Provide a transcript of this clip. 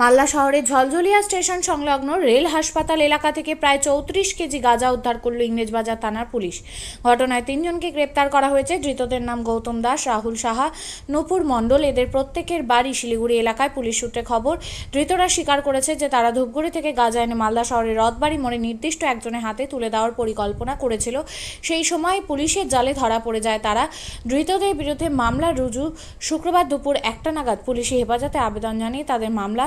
মালদা শহরের ঝলঝলিয়া স্টেশন সংলগ্ন রেল হাসপাতাল এলাকা থেকে প্রায় চৌত্রিশ কেজি গাঁজা উদ্ধার করল ইংরেজবাজার থানার পুলিশ। ঘটনায় তিনজনকে গ্রেপ্তার করা হয়েছে। ধৃতদের নাম গৌতম দাস, রাহুল সাহা, নূপুর মণ্ডল। এদের প্রত্যেকের বাড়ি শিলিগুড়ি এলাকায় পুলিশ সূত্রে খবর, ধৃতরা স্বীকার করেছে যে তারা ধূপগুড়ি থেকে গাঁজা এনে মালদা শহরের রথবাড়ি মোড়ে নির্দিষ্ট একজনের হাতে তুলে দেওয়ার পরিকল্পনা করেছিল। সেই সময় পুলিশের জালে ধরা পড়ে যায় তারা। ধৃতদের বিরুদ্ধে মামলা রুজু শুক্রবার দুপুর একটা নাগাদ পুলিশি হেফাজতে আবেদন জানিয়ে তাদের মামলা